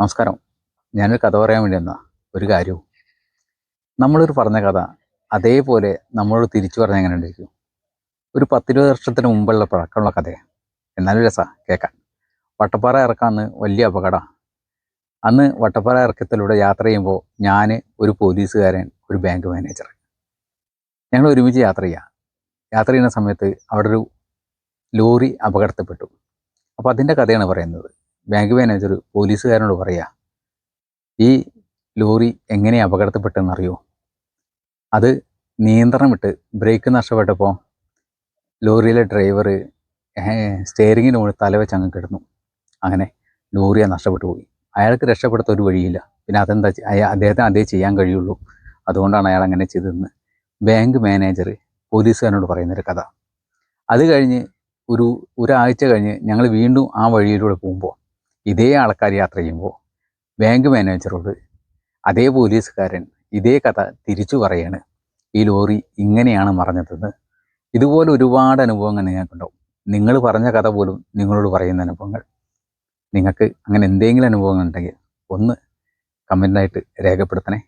നമസ്കാരം. ഞാനൊരു കഥ പറയാൻ വേണ്ടി വന്ന ഒരു കാര്യവും. നമ്മളൊരു പറഞ്ഞ കഥ അതേപോലെ നമ്മളോട് തിരിച്ചു പറഞ്ഞാൽ എങ്ങനെ ഉണ്ടായിരിക്കും? ഒരു പത്തിരുപത് വർഷത്തിന് മുമ്പുള്ള പഴക്കമുള്ള കഥയാണ് എന്നാലും രസ കേൾക്കാൻ വട്ടപ്പാറ ഇറക്കാന്ന് വലിയ അപകടമാണ് അന്ന് വട്ടപ്പാറ ഇറക്കത്തിലൂടെ യാത്ര ചെയ്യുമ്പോൾ ഞാൻ ഒരു പോലീസുകാരൻ ഒരു ബാങ്ക് മാനേജർ. ഞങ്ങൾ ഒരുമിച്ച് യാത്ര ചെയ്യാം. യാത്ര ചെയ്യുന്ന സമയത്ത് അവിടെ ഒരു ലോറി അപകടത്തിൽപ്പെട്ടു. അപ്പോൾ അതിന്റെ കഥയാണ് പറയുന്നത്. ബാങ്ക് മാനേജർ പോലീസുകാരനോട് പറയുക ഈ ലോറി എങ്ങനെ അപകടത്തിൽപ്പെട്ടെന്നറിയോ? അത് നിയന്ത്രണം വിട്ട് ബ്രേക്ക് നഷ്ടപ്പെട്ടപ്പോൾ ലോറിയിലെ ഡ്രൈവർ സ്റ്റെയറിങ്ങിന് മുകളിൽ തലവെച്ച് അങ്ങ് കിടന്നു. അങ്ങനെ ലോറിയെ നഷ്ടപ്പെട്ടു പോയി. അയാൾക്ക് രക്ഷപ്പെടുത്ത ഒരു വഴിയില്ല. പിന്നെ അതെന്താ അയാൾ അയാ അദ്ദേഹത്തിന് അതേ ചെയ്യാൻ കഴിയുള്ളൂ. അതുകൊണ്ടാണ് അയാൾ അങ്ങനെ ചെയ്തതെന്ന്. ബാങ്ക് മാനേജർ പോലീസുകാരനോട് പറയുന്നൊരു കഥ. അത് കഴിഞ്ഞ് ഒരു ഒരാഴ്ച കഴിഞ്ഞ് ഞങ്ങൾ വീണ്ടും ആ വഴിയിലൂടെ പോകുമ്പോൾ ഇതേ ആൾക്കാർ യാത്ര ചെയ്യുമ്പോൾ ബാങ്ക് മാനേജറോട് അതേ പോലീസുകാരൻ ഇതേ കഥ തിരിച്ചു പറയാണ് ഈ ലോറി ഇങ്ങനെയാണ് മറഞ്ഞതെന്ന്. ഇതുപോലെ ഒരുപാട് അനുഭവങ്ങൾ നിങ്ങൾക്കുണ്ടാവും. നിങ്ങൾ പറഞ്ഞ കഥ പോലും നിങ്ങളോട് പറയുന്ന അനുഭവങ്ങൾ. നിങ്ങൾക്ക് അങ്ങനെ എന്തെങ്കിലും അനുഭവങ്ങൾ ഉണ്ടെങ്കിൽ ഒന്ന് കമന്റായിട്ട് രേഖപ്പെടുത്തണേ.